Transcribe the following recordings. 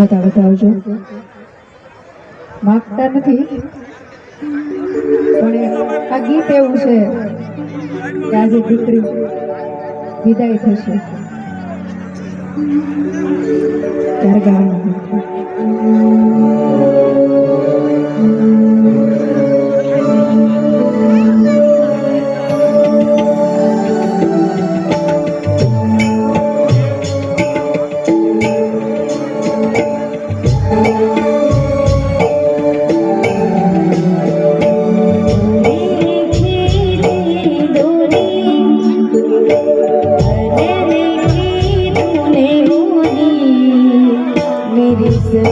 બધા બતાવજો માગતા નથી. પણ આ ગીત એવું છે કે આજે દીકરી વિદાય થશે. ત્યારે ગાવાનું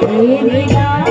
Here we.